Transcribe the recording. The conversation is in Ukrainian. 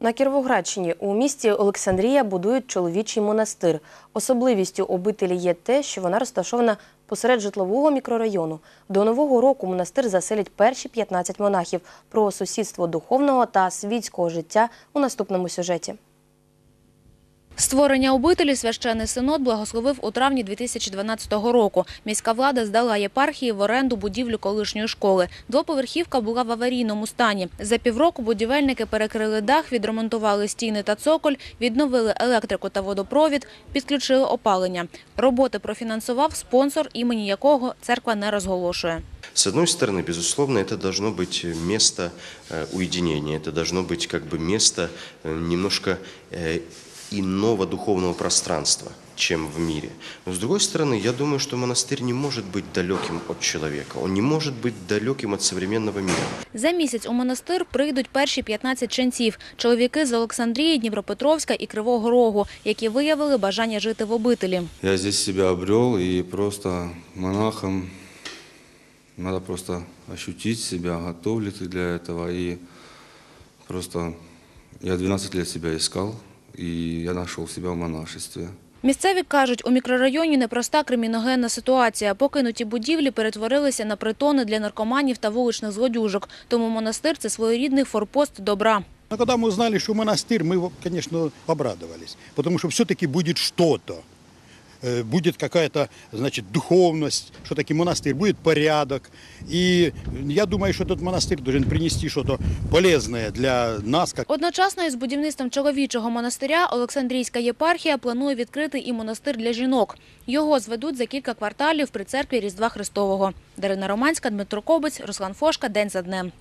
На Кіровоградщині у місті Олександрія будують чоловічий монастир. Особливістю обителі є те, що вона розташована посеред житлового мікрорайону. До нового року монастир заселять перші 15 монахів. Про сусідство духовного та світського життя у наступному сюжеті. Створення обителі священний синод благословив у травні 2012 року. Міська влада здала єпархії в оренду будівлю колишньої школи. Двоповерхівка була в аварійному стані. За півроку будівельники перекрили дах, відремонтували стіни та цоколь, відновили електрику та водопровід, підключили опалення. Роботи профінансував спонсор, імені якого церква не розголошує. С одной стороны, безусловно, это должно быть место э, уединения, это должно быть как бы место э, немножко э, иного духовного пространства, чем в мире. Но с другой стороны, я думаю, что монастырь не может быть далеким от человека, он не может быть далеким от современного мира. За місяць у монастир прийдуть перші 15 ченців – чоловіки з Олександрії, Дніпропетровська і Кривого Рогу, які виявили бажання жити в обителі. Я здесь себя обрел, и просто монахом надо просто ощутить себя, готов ли ты для этого. И просто я 12 лет себя искал, и я нашел себя в монашестве. Місцеві кажуть, у мікрорайоні непроста криміногенна ситуація. Покинуті будівлі перетворилися на притони для наркоманів та вуличних злодюжок. Тому монастир – це своєрідний форпост добра. Но когда мы узнали, что монастырь, мы, конечно, обрадовались, потому что все-таки будет что-то. Э, Будет какая-то, значит, духовность, что таки монастырь, будет порядок. И я думаю, что этот монастырь должен принести что-то полезное для нас, как Одночасно із будівництвом чоловічого монастиря Олександрійська єпархія планує відкрити і монастир для жінок. Його зведуть за кілька кварталів при церкві Різдва Христового. Дарина Романська, Дмитро Кобець, Руслан Фошка. День за днем.